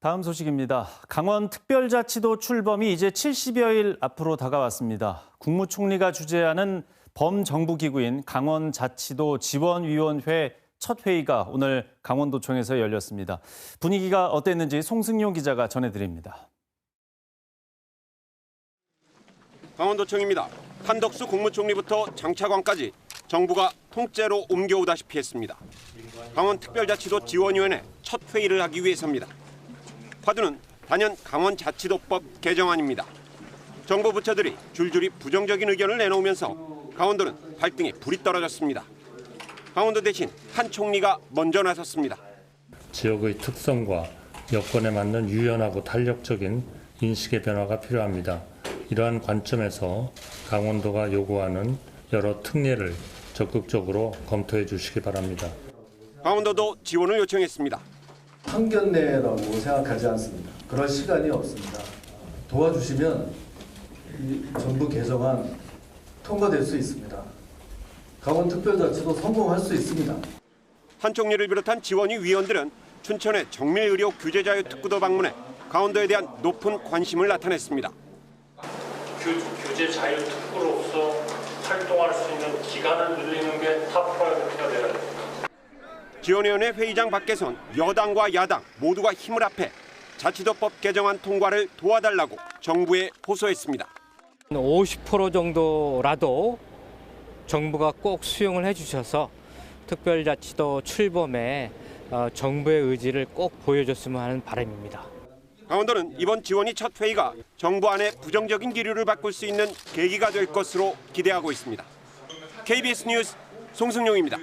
다음 소식입니다. 강원 특별자치도 출범이 이제 70여일 앞으로 다가왔습니다. 국무총리가 주재하는 범정부기구인 강원자치도 지원위원회 첫 회의가 오늘 강원도청에서 열렸습니다. 분위기가 어땠는지 송승용 기자가 전해드립니다. 강원도청입니다. 한덕수 국무총리부터 장차관까지 정부가 통째로 옮겨오다시피 했습니다. 강원특별자치도 지원위원회 첫 회의를 하기 위해서입니다. 화두는 단연 강원자치도법 개정안입니다. 정부 부처들이 줄줄이 부정적인 의견을 내놓으면서 강원도는 발등에 불이 떨어졌습니다. 강원도 대신 한 총리가 먼저 나섰습니다. 지역의 특성과 여건에 맞는 유연하고 탄력적인 인식의 변화가 필요합니다. 이러한 관점에서 강원도가 요구하는 여러 특례를 적극적으로 검토해 주시기 바랍니다. 강원도도 지원을 요청했습니다. 상견례라고 생각하지 않습니다. 그럴 시간이 없습니다. 도와주시면 이 정부 개정안 통과될 수 있습니다. 강원특별자치도 성공할 수 있습니다. 한 총리를 비롯한 지원위 위원들은 춘천의 정밀의료 규제자유 특구도 방문해 강원도에 대한 높은 관심을 나타냈습니다. 규, 규제 자유 특구로서 활동할 수 있는 기간을 늘리는 게탑 프라이어티가 되어야 됩니다. 지원위원회 회의장 밖에선 여당과 야당 모두가 힘을 합해 자치도법 개정안 통과를 도와달라고 정부에 호소했습니다. 50% 정도라도 정부가 꼭 수용을 해주셔서 특별자치도 출범에 어, 정부의 의지를 꼭 보여줬으면 하는 바람입니다. 강원도는 이번 지원이 첫 회의가 정부 안의 부정적인 기류를 바꿀 수 있는 계기가 될 것으로 기대하고 있습니다. KBS 뉴스 송승용입니다.